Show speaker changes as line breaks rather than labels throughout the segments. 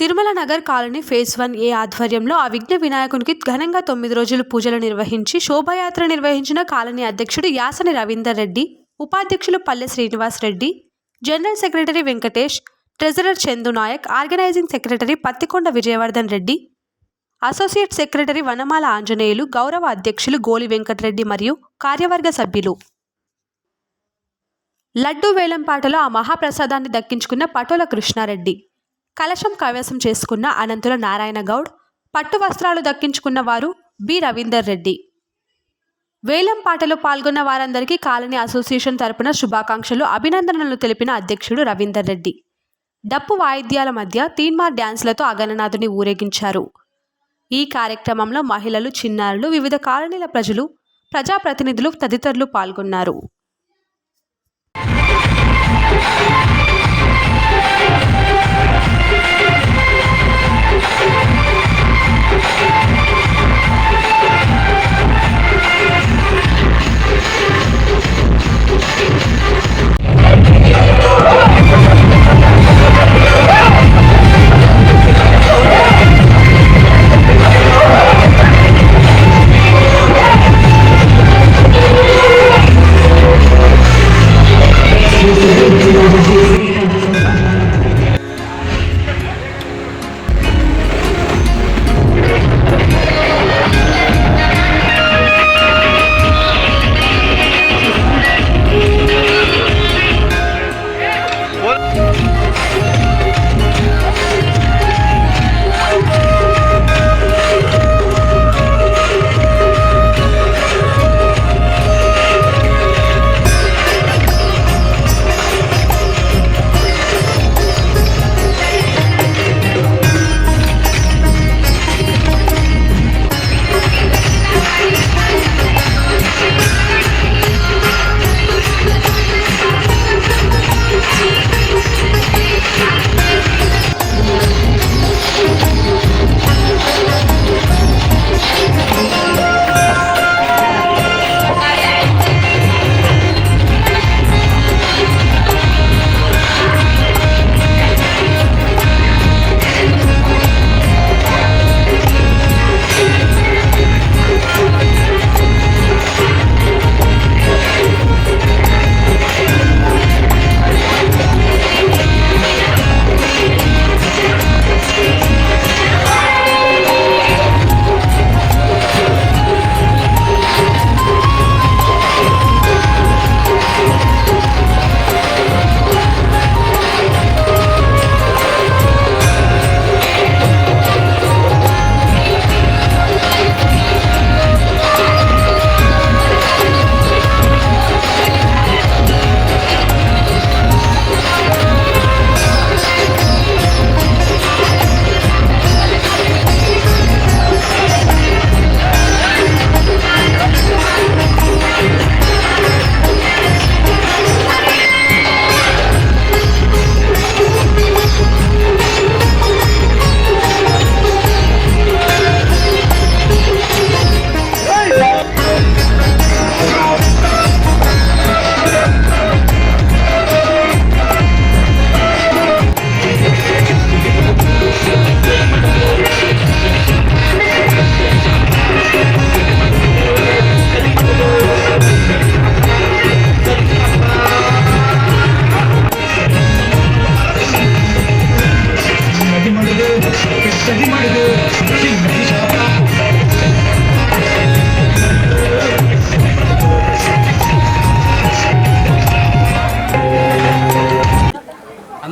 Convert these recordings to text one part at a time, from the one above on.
Tirumala Nagar colony phase one A ఆధ్వర్యంలో ఆ విఘ్న వినాయకునికి ఘనంగా తొమ్మిది రోజులు పూజలు నిర్వహించి శోభాయాత్ర నిర్వహించిన కాలనీ అధ్యక్షుడు యాసని రవీందర్ రెడ్డి ఉపాధ్యక్షులు Palle Srinivas Reddy general secretary Venkatesh treasurer Chandu Naik organising secretary Pattikonda Vijayavardhan Reddy associate secretary Vanamala Anjaneyulu గౌరవ అధ్యక్షులు గోలి వెంకటరెడ్డి మరియు కార్యవర్గ సభ్యులు. లడ్డూ వేలంపాటలో ఆ మహాప్రసాదాన్ని దక్కించుకున్న పటోల కృష్ణారెడ్డి. కలశం కైవసం చేసుకున్న అనంతుల నారాయణ గౌడ్ పట్టు వస్త్రాలు దక్కించుకున్న వారు బి. రవీందర్ రెడ్డి. వేలం పాటలో పాల్గొన్న వారందరికీ కాలనీ అసోసియేషన్ తరపున శుభాకాంక్షలు అభినందనలు తెలిపిన అధ్యక్షుడు రవీందర్ రెడ్డి. డప్పు వాయిద్యాల మధ్య తీన్మార్ డ్యాన్స్లతో అగననాథుని ఊరేగించారు. ఈ కార్యక్రమంలో మహిళలు చిన్నారులు వివిధ కాలనీల ప్రజలు ప్రజాప్రతినిధులు తదితరులు పాల్గొన్నారు.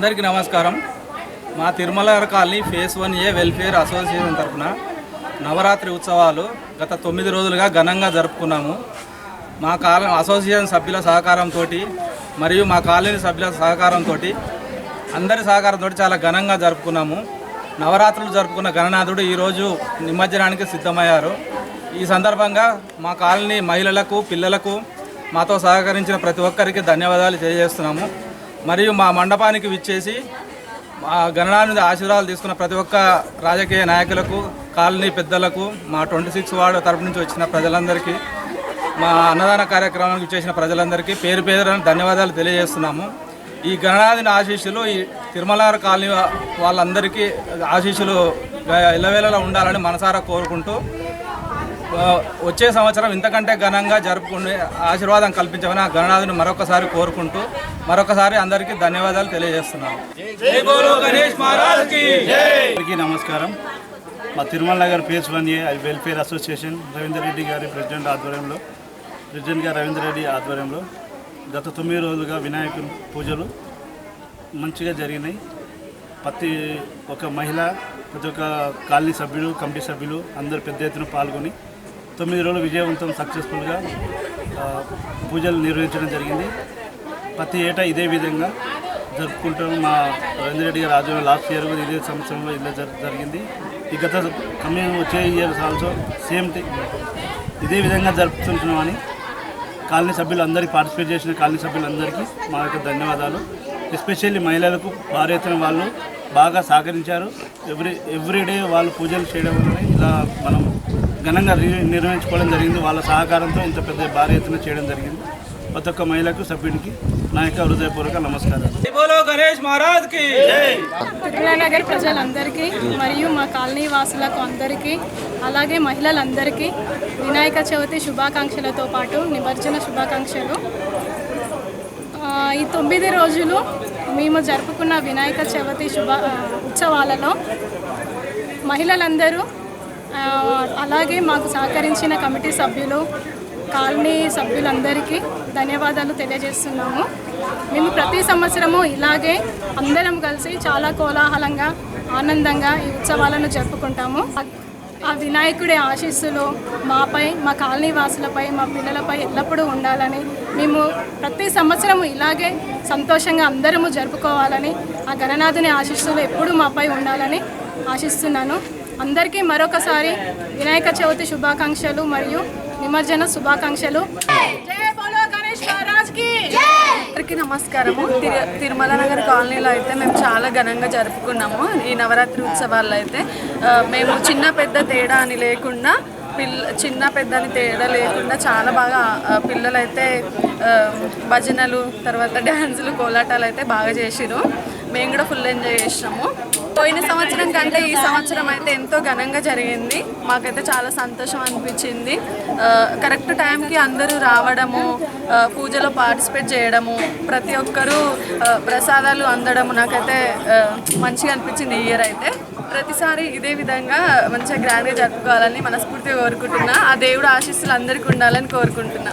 అందరికీ నమస్కారం. మా Tirumala colony phase one A welfare association తరఫున నవరాత్రి ఉత్సవాలు గత తొమ్మిది రోజులుగా ఘనంగా జరుపుకున్నాము. మా కాల అసోసియేషన్ సభ్యుల సహకారంతో మరియు మా కాలనీ సభ్యుల సహకారంతో అందరి సహకారంతో చాలా ఘనంగా జరుపుకున్నాము. నవరాత్రులు జరుపుకున్న గణనాథుడు ఈరోజు నిమజ్జనానికి సిద్ధమయ్యారు. ఈ సందర్భంగా మా కాలనీ మహిళలకు పిల్లలకు మాతో సహకరించిన ప్రతి ఒక్కరికి ధన్యవాదాలు తెలియజేస్తున్నాము. మరియు మా మండపానికి విచ్చేసి మా గణనాన్ని ఆశీర్వాదాలు తీసుకున్న ప్రతి ఒక్క రాజకీయ నాయకులకు కాలనీ పెద్దలకు మా ట్వంటీ సిక్స్ వార్డు తరపు నుంచి వచ్చిన ప్రజలందరికీ మా అన్నదాన కార్యక్రమానికి చేసిన ప్రజలందరికీ పేరు పేరున ధన్యవాదాలు తెలియజేస్తున్నాము. ఈ గణనాథుని ఆశీస్సులు ఈ తిరుమల కాలనీ వాళ్ళందరికీ ఆశీస్సులు ఇళ్ళవేళలా ఉండాలని మనసారా కోరుకుంటూ వచ్చే సంవత్సరం ఇంతకంటే ఘనంగా జరుపుకునే ఆశీర్వాదం కల్పించమని ఆ గణనాథుని మరొకసారి కోరుకుంటూ మరొకసారి అందరికీ ధన్యవాదాలు తెలియజేస్తున్నాను గణేష్
నమస్కారం. మా Tirumala Nagar phase one A welfare association Ravinder Reddy గారి ప్రెసిడెంట్ ఆధ్వర్యంలో ప్రెసిడెంట్ గారు రవీందర్ రెడ్డి ఆధ్వర్యంలో గత తొమ్మిది రోజులుగా వినాయకుని పూజలు మంచిగా జరిగినాయి. ప్రతి ఒక మహిళ ప్రతి ఒక్క కాలనీ సభ్యులు కమిటీ సభ్యులు అందరూ పెద్ద ఎత్తున పాల్గొని తొమ్మిది రోజులు విజయవంతం సక్సెస్ఫుల్గా పూజలు నిర్వహించడం జరిగింది. ప్రతి ఏటా ఇదే విధంగా జరుపుకుంటాం మా రవీంద్ర గారు ఆధ్వర్యంలో లాస్ట్ ఇయర్ కూడా ఇదే సంవత్సరంలో ఇలా జరి- జరిగింది. ఈ గత కమింగ్ వచ్చే ఇయర్ సంవత్సరం సేమ్ ఇదే విధంగా జరుపుతుంటున్నామని కాలనీ సభ్యులు అందరికీ పార్టిసిపేట్ చేసిన కాలనీ సభ్యులందరికీ మా యొక్క ధన్యవాదాలు. ఎస్పెషల్లీ మహిళలకు భారీ ఎత్తున వాళ్ళు బాగా సహకరించారు. ఎవ్రీ ఎవ్రీడే వాళ్ళు పూజలు చేయడం వల్లనే ఇలా మనం ఘనంగా నిర్వహించుకోవడం జరిగింది. వాళ్ళ సహకారంతో ఇంత పెద్ద భారీ ఎత్తున చేయడం జరిగింది. ప్రతి ఒక్క మహిళకు సభ్యుడికి నా యొక్క హృదయపూర్వక నమస్కారాలు.
బోలో గణేష్ మహారాజ్కి
తిరుమలనగర్ ప్రజలందరికీ మరియు మా కాలనీ వాసులకు అందరికీ అలాగే మహిళలందరికీ వినాయక చవితి శుభాకాంక్షలతో పాటు నిమజ్జన శుభాకాంక్షలు. ఈ తొమ్మిది రోజులు మేము జరుపుకున్న వినాయక చవితి శుభ ఉత్సవాలలో మహిళలందరూ అలాగే మాకు సహకరించిన కమిటీ సభ్యులు కాలనీ సభ్యులందరికీ ధన్యవాదాలు తెలియజేస్తున్నాము. మేము ప్రతి సంవత్సరము ఇలాగే అందరం కలిసి చాలా కోలాహలంగా ఆనందంగా ఈ ఉత్సవాలను జరుపుకుంటాము. ఆ వినాయకుడి ఆశీస్సులు మాపై మా కాలనీ వాసులపై మా పిల్లలపై ఎల్లప్పుడూ ఉండాలని మేము ప్రతి సంవత్సరము ఇలాగే సంతోషంగా అందరము జరుపుకోవాలని ఆ గణనాథుని ఆశీస్సులు ఎప్పుడూ మాపై ఉండాలని ఆశిస్తున్నాను. అందరికీ మరొకసారి వినాయక చవితి శుభాకాంక్షలు మరియు నిమజ్జన శుభాకాంక్షలు. గణేష్
అందరికీ నమస్కారము. తిరు తిరుమల నగర్ కాలనీలో అయితే మేము చాలా ఘనంగా జరుపుకున్నాము. ఈ నవరాత్రి ఉత్సవాల్లో అయితే మేము చిన్న పెద్ద తేడా అని లేకుండా పిల్ల చిన్న పెద్దని తేడా లేకుండా చాలా బాగా పిల్లలైతే భజనలు తర్వాత డ్యాన్సులు కోలాటాలు అయితే బాగా చేసిరు మేము కూడా ఫుల్ ఎంజాయ్ చేసినాము. పోయిన సంవత్సరం కంటే ఈ సంవత్సరం అయితే ఎంతో ఘనంగా జరిగింది. మాకైతే చాలా సంతోషం అనిపించింది. కరెక్ట్ టైంకి అందరూ రావడము పూజలో పార్టిసిపేట్ చేయడము ప్రతి ఒక్కరూ ప్రసాదాలు అందడము నాకైతే మంచిగా అనిపించింది ఈ ఇయర్ అయితే. ప్రతిసారి ఇదే విధంగా మంచిగా గ్రాండ్గా జరుపుకోవాలని మనస్ఫూర్తిగా కోరుకుంటున్నా. ఆ దేవుడు ఆశీస్సులు అందరికీ ఉండాలని కోరుకుంటున్నా.